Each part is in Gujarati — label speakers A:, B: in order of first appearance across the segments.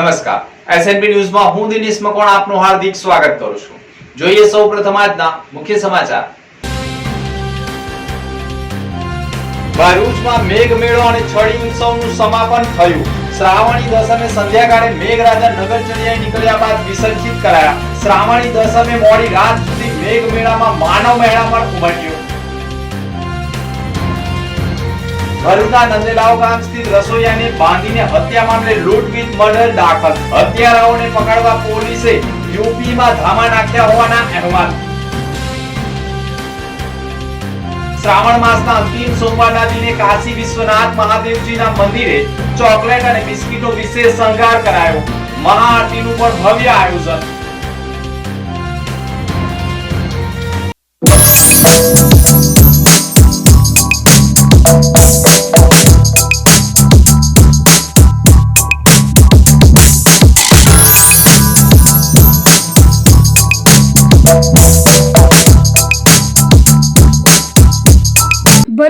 A: નમસ્કાર. એસએનપી ન્યૂઝમાં હું દિનેશ મકોણ આપનું હાર્દિક સ્વાગત કરું છું. જોઈએ સૌ પ્રથમ આજના મુખ્ય સમાચાર. ભરૂચમાં મેઘ મેળો અને છડી ઉત્સવનું સમાપન થયું. શ્રાવણી દસમે સંધ્યાકાળે મેઘરાજા નગરચર્યાએ નીકળ્યા બાદ વિસર્જિત કરાયા. શ્રાવણી દસમે મોડી રાત સુધી મેઘ મેળામાં માનવ મેળા પણ ઉમટ્યો. ભરૂચના નંદેલાવ ગામ સ્થિત રસોઈયાને બાંધીને હત્યા મામલે લૂંટ મર્ડર, દાખલ. હત્યારાઓને પકડવા પોલીસે યુપીમાં ધામા નાખ્યા હોવાના અહેવાલ. શ્રાવણ માસના અંતિમ સોમવારના દિને કાશી વિશ્વનાથ મહાદેવજીના મંદિરે ચોકલેટ અને બિસ્કીટો વિશેષ શણગાર કરાયો. મહાઆરતીનું પણ ભવ્ય આયોજન.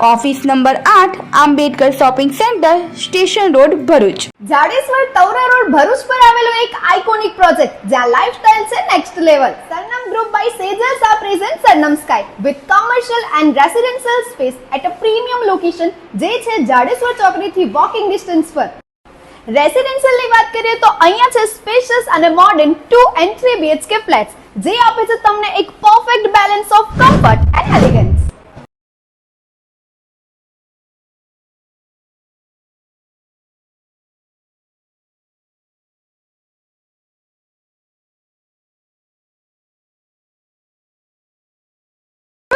B: ઓફિસ નંબર આઠ, Ambedkar shopping centre, station road, Bharuch.
C: Jadeshwar Tavra road Bharuch પર આવેલો એક આઇકોનિક પ્રોજેક્ટ જ્યાં લાઇફસ્ટાઇલ છે next level Sarnam group by સેજર્સ આ present Sarnam sky with commercial and residential space at a premium location જે છે જાડેશ્વર ચોકડીથી વોકિંગ ડિસ્ટન્સ પર. રેસિડેન્શિયલની વાત કરીએ તો અહીંયા છે સ્પેશિયસ અને modern two and three BHK flats જે આપે છે તમને એક perfect balance of comfort and elegance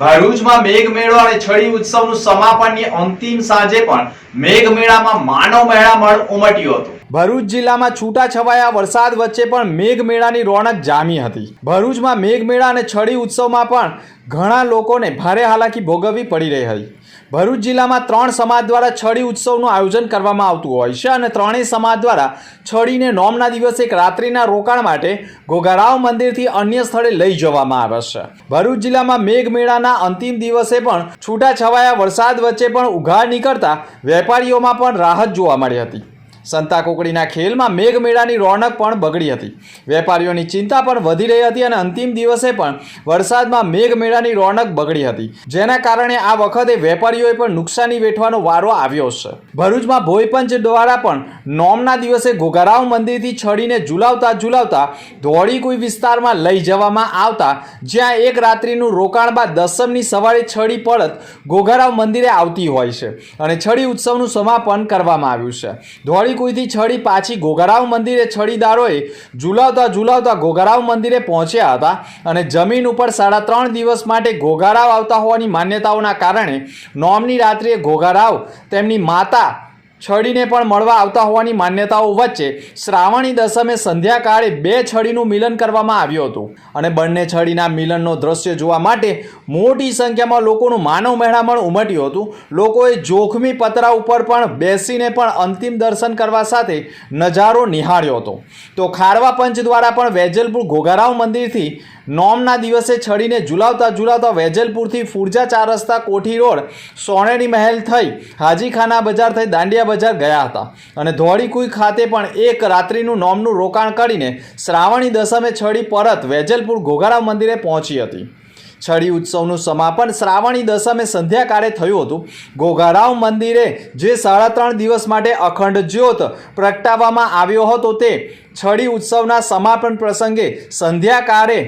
A: ભરૂચમાં મેઘ મેળો અને છડી ઉત્સવનું સમાપનની અંતિમ સાંજે પણ મેઘ મેળામાં માનવ મેળામણ ઉમટ્યો હતો. ભરૂચ જિલ્લામાં છૂટાછવાયા વરસાદ વચ્ચે પણ મેઘ મેળાની રોનક જામી હતી. ભરૂચમાં મેઘ મેળા અને છડી ઉત્સવમાં પણ ઘણા લોકોને ભારે હાલાકી ભોગવવી પડી રહી હતી. ભરૂચ જિલ્લામાં ત્રણ સમાજ દ્વારા છડી ઉત્સવનું આયોજન કરવામાં આવતું હોય છે અને ત્રણેય સમાજ દ્વારા છડીને નોમના દિવસે એક રાત્રિના રોકાણ માટે ઘોઘારાવ મંદિરથી અન્ય સ્થળે લઈ જવામાં આવે છે. ભરૂચ જિલ્લામાં મેઘ મેળાના અંતિમ દિવસે પણ છૂટાછવાયા વરસાદ વચ્ચે પણ ઉઘાડ નીકળતા વેપારીઓમાં પણ રાહત જોવા મળી હતી. સંતા કોકડીના ખેલમાં મેઘમેળાની રોનક પણ બગડી હતી. વેપારીઓની ચિંતા પણ વધી રહી હતી અને અંતિમ દિવસે પણ વરસાદમાં મેઘમેળાની રોનક બગડી હતી. જેના કારણે આ વખતે વેપારીઓએ પણ નુકસાની વેઠવાનો વારો આવ્યો છે. ભરૂચમાં ભોયપંચ દ્વારા પણ નોમના દિવસે ઘોઘારાવ મંદિરથી છડીને ઝુલાવતા ઝુલાવતા ધોળીકુઈ વિસ્તારમાં લઈ જવામાં આવતા, જ્યાં એક રાત્રિનું રોકાણ બાદ દસમની સવારે છડી પરત ઘોઘારાવ મંદિરે આવતી હોય છે અને છડી ઉત્સવનું સમાપન કરવામાં આવ્યું છે. ધોળીકુઈથી છડી પાછી ગોગરાવ મંદિરે છડીદારોએ ઝુલાવતા ઝુલાવતા ગોગરાવ મંદિરે પહોંચ્યા હતા અને જમીન ઉપર સાડા ત્રણ દિવસ માટે ગોગારાવ આવતા હોવાની માન્યતાઓના કારણે નોમની રાત્રિએ ગોગારાવ તેમની માતા છડીને પણ મળવા આવતા હોવાની માન્યતાઓ વચ્ચે શ્રાવણી દશમે સંધ્યાકાળે બે છડીનું મિલન કરવામાં આવ્યું હતું. અને બંને છડીના મિલનનો દ્રશ્ય જોવા માટે મોટી સંખ્યામાં લોકોનું માનવ મહેણામણ ઉમટ્યું હતું. લોકોએ જોખમી પતરા ઉપર પણ બેસીને પણ અંતિમ દર્શન કરવા સાથે નજારો નિહાળ્યો હતો. તો ખારવા પંચ દ્વારા પણ વેજલપુર ઘોઘારાવ મંદિરથી નોમના દિવસે છડીને ઝુલાવતા ઝુલાવતા વેજલપુરથી ફુરજા ચાર રસ્તા કોઠી રોડ સોનેરી મહેલ થઈ હાજીખાના બજાર થઈ દાંડિયા બજાર ગયા હતા. અને ધોળીકુઈ ખાતે પણ એક રાત્રિનું નોમનું રોકાણ કરીને શ્રાવણી દશમે છડી પરત વેજલપુર ઘોઘારા મંદિરે પહોંચી હતી. છડી ઉત્સવનું સમાપન શ્રાવણી દશમે સંધ્યાકાળે થયું હતું. ઘોઘારાવ મંદિરે જે સાડા ત્રણ દિવસ માટે અખંડ જ્યોત પ્રગટાવવામાં આવ્યો હતો તે છડી ઉત્સવના સમાપન પ્રસંગે સંધ્યાકાળે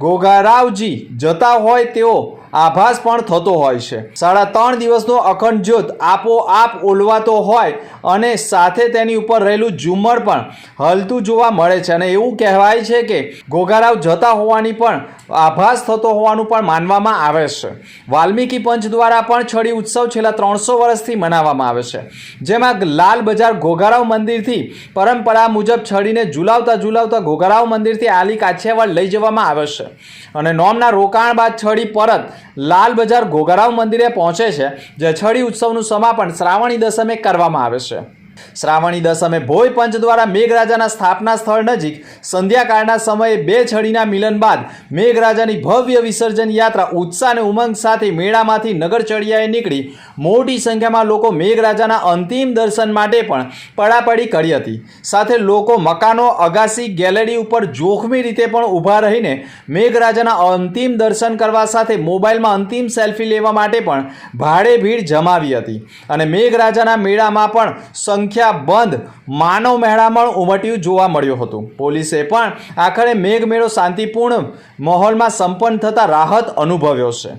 A: ઘોઘારાવજી જતા હોય તેવો આભાસ પણ થતો હોય છે. સાડા ત્રણ દિવસનો અખંડ જ્યોત આપોઆપ ઓલવાતો હોય અને સાથે તેની ઉપર રહેલું ઝુમ્મર પણ હલતું જોવા મળે છે અને એવું કહેવાય છે કે ઘોઘારાવ જતા હોવાની પણ આભાસ થતો હોવાનું પણ માનવામાં આવે છે. વાલ્મીકી પંચ દ્વારા પણ છડી ઉત્સવ છેલ્લા ત્રણસો વર્ષથી મનાવવામાં આવે છે. જેમાં લાલ બજાર ઘોઘારાવ મંદિરથી પરંપરા મુજબ છડીને ઝુલાવતા ઝુલાવતા ઘોઘારાવ મંદિરથી આલી કાછિયાવાડ લઈ જવામાં આવે છે. અને નોમના રોકાણ બાદ છડી પરત લાલ બજાર ઘોઘારાવ મંદિરે પહોંચે છે, જે છડી ઉત્સવનું સમાપન શ્રાવણી દસમે કરવામાં આવે છે. શ્રાવણી દસમે ભોય પંચ દ્વારા મેઘરાજાના સ્થાપના સ્થળ નજીક સંધ્યાકાળના સમયે બે છડીના મિલન બાદ મેઘરાજાની ભવ્ય વિસર્જન યાત્રા ઉત્સાહ અને ઉમંગ સાથે મેળામાંથી નગર ચડિયાએ નીકળી મોટી સંખ્યામાં લોકો મેઘરાજાના અંતિમ દર્શન માટે પણ પડાપડી કરી હતી. સાથે લોકો મકાનો, અગાસી, ગેલેરી ઉપર જોખમી રીતે પણ ઊભા રહીને મેઘરાજાના અંતિમ દર્શન કરવા સાથે મોબાઈલમાં અંતિમ સેલ્ફી લેવા માટે પણ ભાડે ભીડ જમાવી હતી અને મેઘરાજાના મેળામાં પણ સંખ્યાબંધ માનવ મહેરામણ ઉમટ્યું જોવા મળ્યું હતું. પોલીસે પણ આખરે મેઘમેળો શાંતિપૂર્ણ માહોલમાં સંપન્ન થતાં રાહત અનુભવ્યો છે.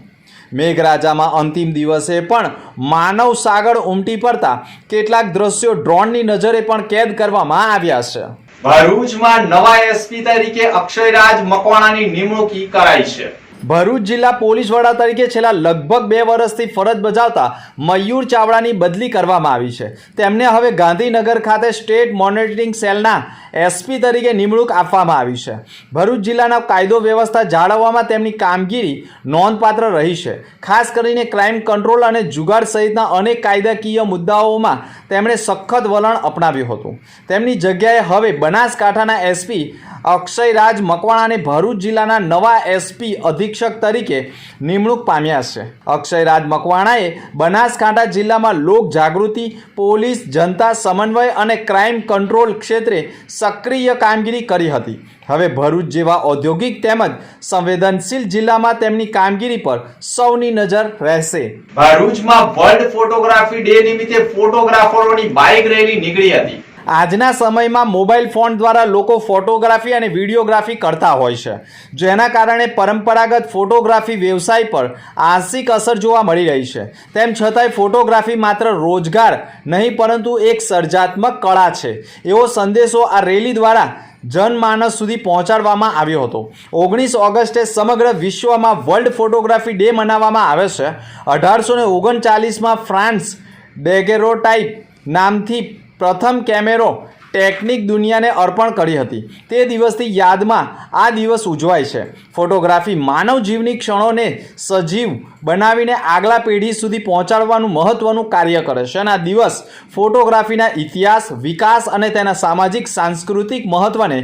A: મેઘરાજામાં અંતિમ દિવસે પણ માનવ સાગર ઉમટી પડતા કેટલાક દ્રશ્યો ડ્રોનની નજરે પણ કેદ કરવામાં આવ્યા છે.
D: ભરૂચમાં નવા એસપી તરીકે અક્ષયરાજ મકવાણાની નિમણૂક કરાઈ છે.
A: ભરૂચ જિલ્લા પોલીસ વડા તરીકે છેલ્લા લગભગ બે વર્ષથી ફરજ બજાવતા મયુર ચાવડાની બદલી કરવામાં આવી છે. તેમને હવે ગાંધીનગર ખાતે સ્ટેટ મોનિટરિંગ સેલના એસપી તરીકે નિમણૂક આપવામાં આવી છે. ભરૂચ જિલ્લાના કાયદો વ્યવસ્થા જાળવવામાં તેમની કામગીરી નોંધપાત્ર રહી છે. ખાસ કરીને ક્રાઇમ કંટ્રોલ અને જુગાડ સહિતના અનેક કાયદાકીય મુદ્દાઓમાં તેમણે સખત વલણ અપનાવ્યું હતું. તેમની જગ્યાએ હવે બનાસકાંઠાના એસપી અક્ષયરાજ મકવાણાને ભરૂચ જિલ્લાના નવા એસપી અધિક્ષક તરીકે નિમણૂક પામ્યા છે. અક્ષયરાજ મકવાણાએ બનાસકાંઠા જિલ્લામાં લોક જાગૃતિ, પોલીસ, જનતા સમન્વય અને ક્રાઇમ કંટ્રોલ ક્ષેત્રે સક્રિય કામગીરી કરી હતી. હવે ભરૂચ જેવા ઔદ્યોગિક તેમજ સંવેદનશીલ જિલ્લામાં તેમની કામગીરી પર સૌની નજર રહેશે.
D: ભરૂચમાં વર્લ્ડ ફોટોગ્રાફી ડે નિમિત્તે ફોટોગ્રાફરોની બાઇક રેલી નીકળી હતી.
A: આજના સમયમાં મોબાઈલ ફોન દ્વારા લોકો ફોટોગ્રાફી અને વિડીયોગ્રાફી કરતા હોય છે. જેના કારણે પરંપરાગત ફોટોગ્રાફી વ્યવસાય પર આંશિક અસર જોવા મળી રહી છે. તેમ છતાંય ફોટોગ્રાફી માત્ર રોજગાર નહીં, પરંતુ એક સર્જાત્મક કળા છે. એવો સંદેશો આ રેલી દ્વારા જનમાનસ સુધી પહોંચાડવામાં આવ્યો હતો. ઓગણીસ ઓગસ્ટે સમગ્ર વિશ્વમાં વર્લ્ડ ફોટોગ્રાફી ડે મનાવવામાં આવે છે. અઢારસો ને ઓગણચાલીસમાં ફ્રાન્સ ડેગેરોટાઇપ નામથી પ્રથમ કેમેરો ટેકનિક દુનિયાને અર્પણ કરી હતી. તે દિવસથી યાદમાં આ દિવસ ઉજવાય છે. ફોટોગ્રાફી માનવ જીવની ક્ષણોને સજીવ બનાવીને આગલા પેઢી સુધી પહોંચાડવાનું મહત્વનું કાર્ય કરે છે અને આ દિવસ ફોટોગ્રાફીના ઇતિહાસ, વિકાસ અને તેના સામાજિક, સાંસ્કૃતિક મહત્વને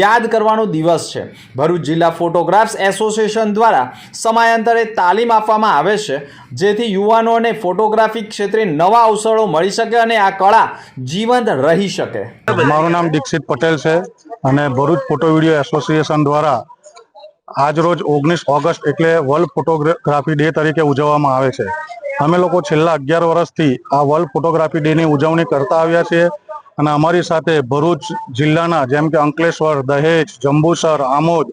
A: યાદ કરવાનો દિવસ છે. ભરૂચ જિલ્લા ફોટોગ્રાફ્સ એસોસિએશન દ્વારા સમયાંતરે તાલીમ આપવામાં આવે છે, જેથી યુવાનોને ફોટોગ્રાફી ક્ષેત્રે નવા અવસરો મળી શકે અને આ કળા જીવંત રહી શકે.
E: મારું નામ દીક્ષિત પટેલ છે અને ભરૂચ ફોટો વીડિયો એસોસિએશન દ્વારા આજરોજ ઓગણીસ ઓગસ્ટ એટલે વર્લ્ડ ફોટોગ્રાફી ડે તરીકે ઉજવવામાં આવે છે. અમે લોકો છેલ્લા અગિયાર વર્ષથી આ વર્લ્ડ ફોટોગ્રાફી ડેની ઉજવણી કરતા આવ્યા છીએ અને અમારી સાથે ભરૂચ જિલ્લાના જેમ કે અંકલેશ્વર, દહેજ, જંબુસર, આમોદ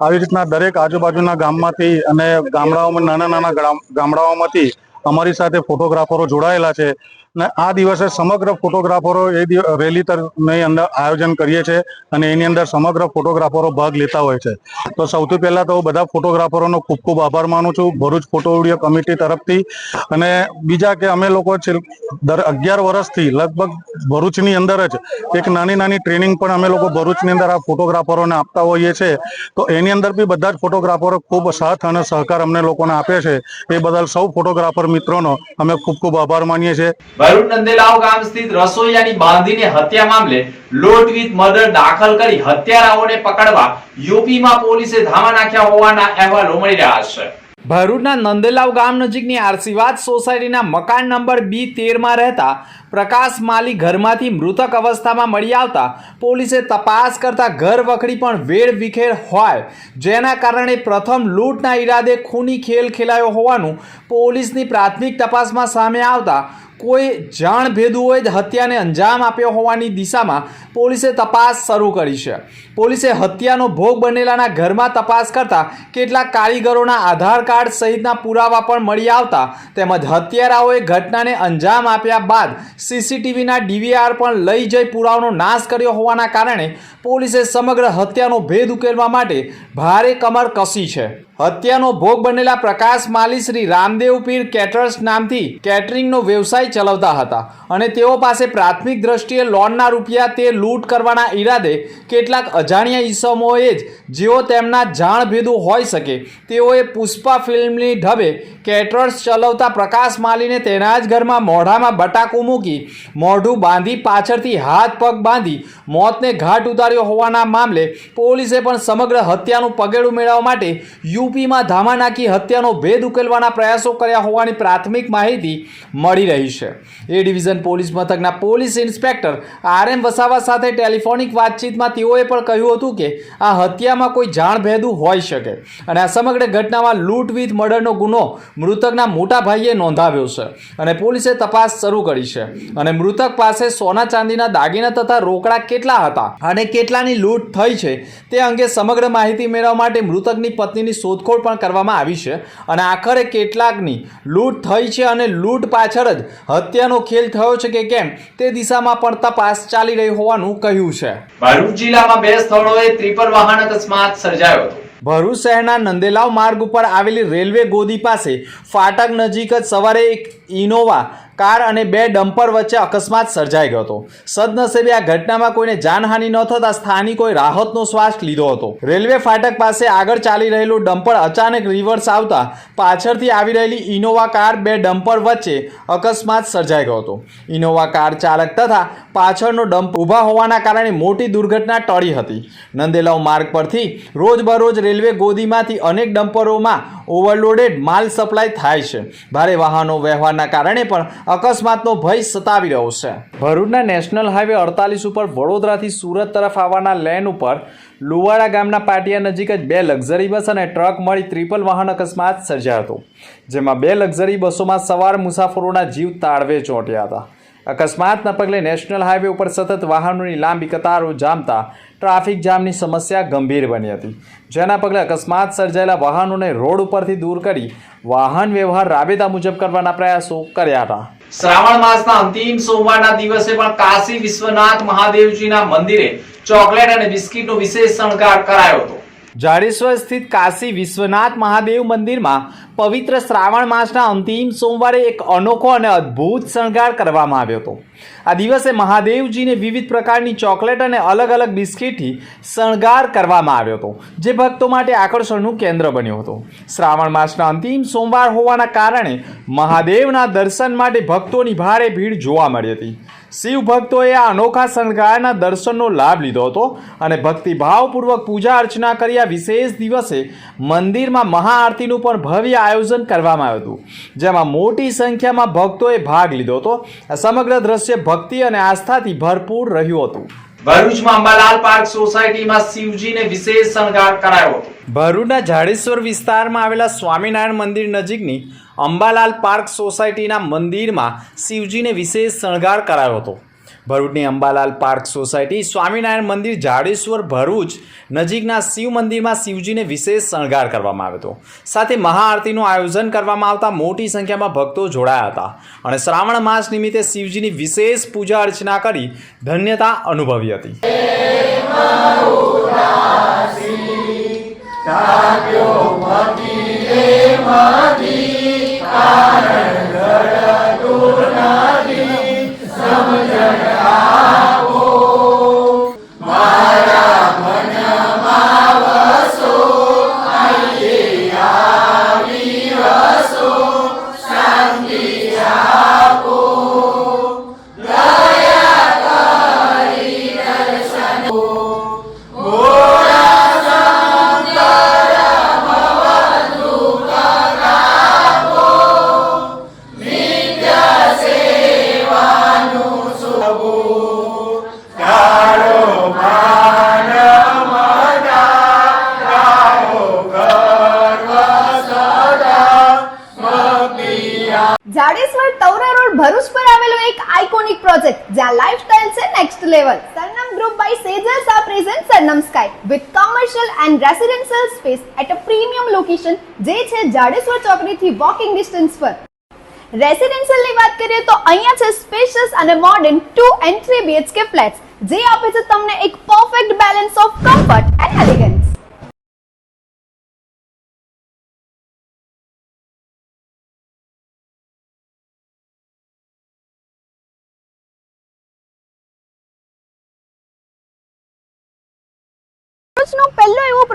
E: આવી રીતના દરેક આજુબાજુના ગામમાંથી અને ગામડાઓમાં નાના નાના ગામડાઓમાંથી અમારી સાથે ફોટોગ્રાફરો જોડાયેલા છે. ને આ દિવસે સમગ્ર ફોટોગ્રાફરો એ રેલી તરની અંદર આયોજન કરીએ છીએ અને એની અંદર સમગ્ર ફોટોગ્રાફરો ભાગ લેતા હોય છે. તો સૌથી પહેલાં તો બધા ફોટોગ્રાફરોનો ખૂબ ખૂબ આભાર માનું છું. ભરૂચ ફોટો વીડિયો કમિટી તરફથી અને બીજા કે અમે લોકો દર અગિયાર વર્ષથી લગભગ ભરૂચની અંદર જ એક નાની નાની ટ્રેનિંગ પણ અમે લોકો ભરૂચની અંદર આ ફોટોગ્રાફરોને આપતા હોઈએ છીએ. તો એની અંદર બી બધા જ ફોટોગ્રાફરો ખૂબ સાથ અને સહકાર અમને લોકોને આપે છે. એ બદલ સૌ ફોટોગ્રાફર મિત્રોનો અમે ખૂબ ખૂબ આભાર માનીએ છીએ.
D: ભરૂચ નંદેલાવ ગામ સ્થિત રસોઈયાની બાંધીને હત્યા મામલે લોટ વિથ મર્ડર દાખલ કરી હત્યારાઓને પકડવા યુપીમાં પોલીસે ધામા નાખ્યા હોવાના અહેવાલો મળી રહ્યા છે.
A: ભરૂચના નંદેલાવ ગામ નજીકની આરસીવાદ સોસાયટીના મકાન નંબર બી તેરમાં રહેતા પ્રકાશ માલી ઘરમાંથી મૃતક અવસ્થામાં મળી આવતા પોલીસે તપાસ કરતા ઘર વખરી પણ વેડ વિખેર હોય. જેના કારણે પ્રથમ લૂંટના ઈરાદે ખૂની ખેલ ખેલાયો હોવાનું પોલીસની પ્રાથમિક તપાસમાં સામે આવતા કોઈ જાણ ભેદુઓએ જ હત્યાને અંજામ આપ્યો હોવાની દિશામાં પોલીસે તપાસ શરૂ કરી છે. પોલીસે હત્યાનો ભોગ બનેલાના ઘરમાં તપાસ કરતા કેટલાક કારીગરોના આધાર કાર્ડ સહિતના પુરાવા પણ મળી આવતા તેમજ હત્યારાઓએ ઘટનાને અંજામ આપ્યા બાદ સીસીટીવીના ડીવીઆર પણ લઈ જઈ પુરાવાનો નાશ કર્યો હોવાના કારણે પોલીસે સમગ્ર હત્યાનો ભેદ ઉકેલવા માટે ભારે કમર કસી છે. હત્યાનો ભોગ બનેલા પ્રકાશ માલી શ્રી રામદેવ પીર કેટર્સ નામથી કેટરિંગનો વ્યવસાય ચલાવતા હતા અને તેઓ પાસે પ્રાથમિક દ્રષ્ટિએ લોનના રૂપિયા તે લૂંટ કરવાના ઈરાદે કેટલાક અજાણ્યા ઈસમોએ જ જેઓ તેમના જાણભેદું હોઈ શકે, તેઓએ પુષ્પા ફિલ્મની ઢબે કેટરર્સ ચલાવતા પ્રકાશ માલીને તેના જ ઘરમાં મોઢામાં બટાકું મૂકી મોઢું બાંધી પાછળથી હાથ પગ બાંધી મોતને ઘાટ ઉતાર્યો હોવાના મામલે પોલીસે પણ સમગ્ર હત્યાનું પગેડું મેળવવા માટે યુપીમાં ધામા નાખી હત્યાનો ભેદ ઉકેલવાના પ્રયાસો કર્યા હોવાની પ્રાથમિક માહિતી મળી રહી છે. એ ડિવિઝન પોલીસ મથકના police inspector R M Vasava સાથે ટેલિફોનિક વાતચીતમાં તેઓએ પણ કહ્યું હતું કે આ હત્યામાં કોઈ જાણભેદું હોઈ શકે અને આ સમગ્ર ઘટનામાં લૂંટ વિથ મર્ડરનો ગુનો મૃતકના મોટા ભાઈએ નોંધાવ્યો છે અને પોલીસે તપાસ શરૂ કરી છે. અને મૃતક પાસે સોના ચાંદીના દાગીના તથા રોકડા કેટલા હતા અને કેટલાની લૂંટ થઈ છે તે અંગે સમગ્ર માહિતી મેળવવા માટે મૃતકની પત્નીની શોધખોળ પણ કરવામાં આવી છે અને આખરે કેટલાકની લૂંટ થઈ છે અને લૂંટ પાછળ જ હત્યાનો ખેલ થયો છે કે કેમ તે દિશામાં પણ તપાસ ચાલી રહી હોવાનું કહ્યું છે.
D: ભરૂચ જિલ્લામાં બે સ્થળોએ ત્રિપર વાહન અકસ્માત સર્જાયો હતો.
A: ભરૂચ શહેરના નંદેલાવ માર્ગ ઉપર આવેલી રેલવે ગોદી પાસે ફાટક નજીક જ સવારે એક ઇનોવા કાર અને બે ડમ્પર વચ્ચે અકસ્માત સર્જાઈ ગયો હતો. સદનસીબે આ ઘટનામાં કોઈને જાનહાનિ ન થતા સ્થાનિકોએ રાહતનો શ્વાસ લીધો હતો. રેલવે ફાટક પાસે આગળ ચાલી રહેલું ડમ્પર અચાનક રિવર્સ આવતા પાછળથી આવી રહેલી ઇનોવા કાર બે ડમ્પર વચ્ચે અકસ્માત સર્જાઈ ગયો હતો. ઇનોવા કાર ચાલક તથા પાછળનો ડમ્પ ઊભા હોવાના કારણે મોટી દુર્ઘટના ટળી હતી. નંદેલાવ માર્ગ પરથી રોજબરોજ રેલવે ગોદીમાંથી અનેક ડમ્પરોમાં ઓવરલોડેડ માલ સપ્લાય થાય છે. ભારે વાહનો વ્યવહારના કારણે પણ અકસ્માતનો ભય સતાવી રહ્યો છે. ભરૂચના નેશનલ હાઈવે અડતાલીસ ઉપર વડોદરાથી સુરત તરફ આવવાના લેન ઉપર લુવાડા ગામના પાટિયા નજીક જ બે લક્ઝરી બસ અને ટ્રક મળી ત્રિપલ વાહન અકસ્માત સર્જાયો હતો, જેમાં બે લક્ઝરી બસોમાં સવાર મુસાફરોના જીવ તાળવે ચોંટ્યા હતા. અકસ્માતના પગલે નેશનલ હાઈવે ઉપર સતત વાહનોની લાંબી કતારો જામતા ટ્રાફિક જામની સમસ્યા ગંભીર બની હતી. જેના પગલે અકસ્માત સર્જાયેલા વાહનોને રોડ ઉપરથી દૂર કરી વાહન વ્યવહાર રાબેતા મુજબ કરવાના પ્રયાસો કર્યા હતા.
D: શ્રાવણ માસના અંતિમ સોમવારના દિવસે પણ કાશી વિશ્વનાથ મહાદેવજીના મંદિરે ચોકલેટ અને બિસ્કીટનો વિશેષ શણગાર કરાયો હતો.
A: જાડેશ્વર સ્થિત કાશી વિશ્વનાથ મહાદેવ મંદિરમાં પવિત્ર શ્રાવણ માસના અંતિમ સોમવારે એક અનોખો અને અદ્ભુત શણગાર કરવામાં આવ્યો હતો. આ દિવસે મહાદેવજીને વિવિધ પ્રકારની ચોકલેટ અને અલગ અલગ બિસ્કીટથી શણગાર કરવામાં આવ્યો હતો, જે ભક્તો માટે આકર્ષણનું કેન્દ્ર બન્યો હતો. શ્રાવણ માસના અંતિમ સોમવાર હોવાના કારણે મહાદેવના દર્શન માટે ભક્તોની ભારે ભીડ જોવા મળી હતી. શિવ ભક્તોએ આ અનોખા શણગારના દર્શનનો લાભ લીધો હતો અને ભક્તિભાવપૂર્વક પૂજા અર્ચના કર્યા વિશેષ દિવસે મંદિરમાં મહાઆરતીનું પણ ભવ્ય આયોજન કરવામાં આવ્યું હતું જેમાં મોટી સંખ્યામાં ભક્તોએ ભાગ લીધો હતો. સમગ્ર દ્રશ્ય ભક્તિ અને આસ્થાથી ભરપૂર રહ્યું હતું.
D: ભરૂચમાં અંબાલાલ પાર્ક સોસાયટીમાં શિવજીને વિશેષ શણગાર કરાયો હતો.
A: ભરૂચના જાડેશ્વર વિસ્તારમાં આવેલા સ્વામિનારાયણ મંદિર નજીકની અંબાલાલ પાર્ક સોસાયટીના મંદિરમાં શિવજીને વિશેષ શણગાર કરાયો હતો. ભરૂચની અંબાલાલ પાર્ક સોસાયટી સ્વામિનારાયણ મંદિર જાડેશ્વર ભરૂચ નજીકના શિવ મંદિરમાં શિવજીને વિશેષ શણગાર કરવામાં આવ્યો હતો. સાથે મહાઆરતીનું આયોજન કરવામાં આવતા મોટી સંખ્યામાં ભક્તો જોડાયા હતા અને શ્રાવણ માસ નિમિત્તે શિવજીની વિશેષ પૂજા અર્ચના કરી ધન્યતા અનુભવી હતી.
C: Jadeshwar residential space at a premium location જે છે જાડેશ્વર ચોકડીથી વોકિંગ ડિસ્ટન્સ પર. રેસિડેન્શિયલની વાત કરીએ તો અહીંયા છે સ્પેશિયસ અને modern two and three BHK flats જે આપે છે તમને એક perfect balance of comfort and elegance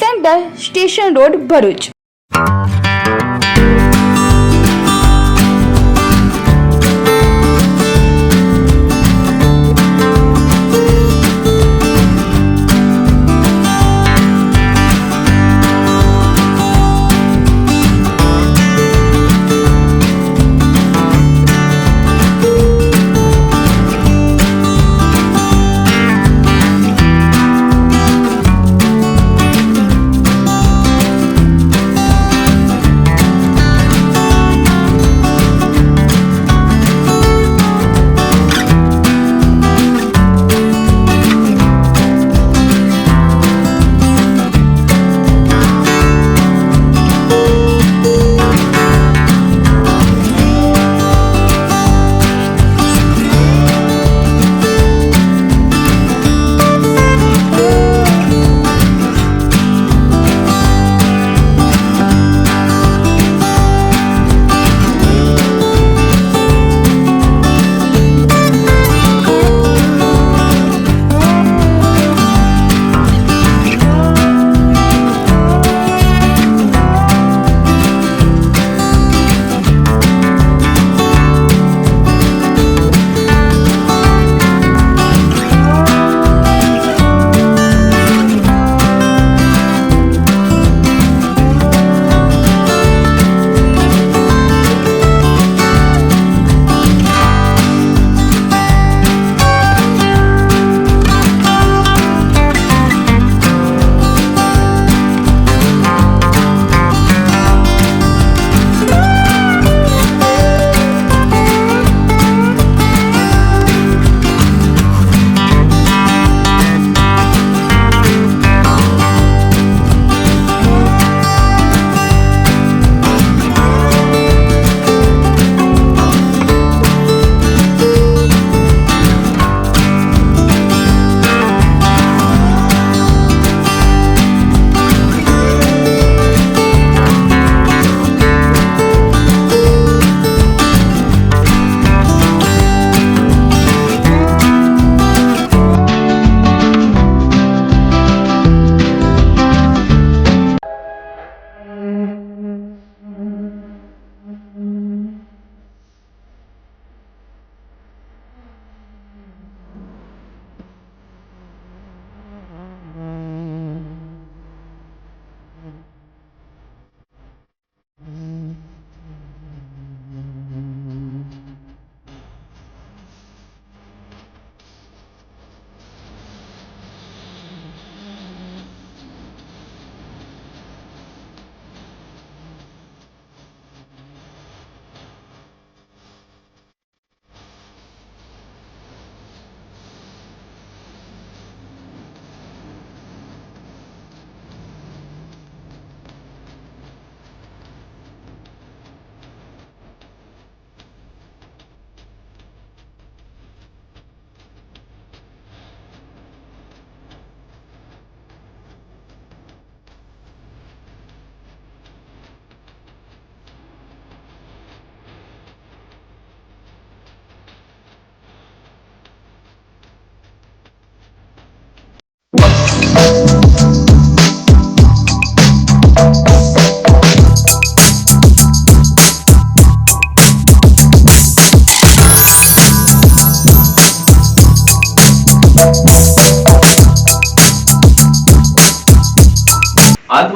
B: centre station road Bharuch.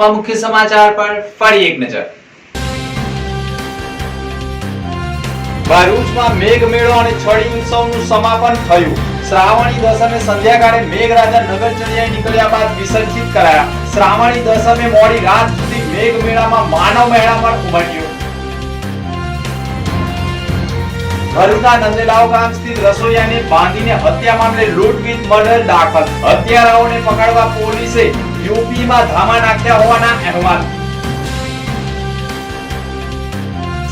D: અંતમાં મુખ્ય સમાચાર પર ફરી એક નજર.
A: ભરૂચમાં મેઘ મેળો અને છડી ઉત્સવનું સમાપન થયું. શ્રાવણી દસમે સંધ્યાકાળે મેઘરાજા નગરચર્યાએ નીકળ્યા બાદ વિસર્જિત કરાયા. શ્રાવણી દસમે મોડી રાત સુધી મેઘ મેળામાં માનવ મેળા પણ ઉમટ્યો. ભરૂચના નંદેલાવ ગામ સ્થિત રસોઈયાને બાંધીને હત્યા મામલે લૂંટવીત મર્ડર દાખલ. હત્યારાઓને પકડવા પોલીસે યુપીમાં ધામા નાખ્યા હોવાના અહેવાલ.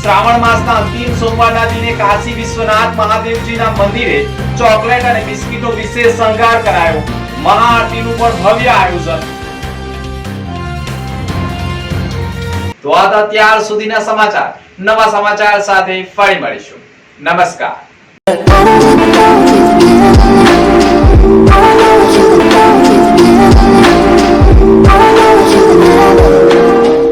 A: શ્રાવણ માસના અંતિમ સોમવારના દિને કાશી વિશ્વનાથ મહાદેવજીના મંદિરે ચોકલેટ અને બિસ્કીટો વિશેષ શણગાર કરાયો. મહાઆરતીનું પણ ભવ્ય આયોજન.
D: તો આ ત્યાર સુધીના સમાચાર. નવા સમાચાર સાથે ફરી મળીશું. નમસ્કાર.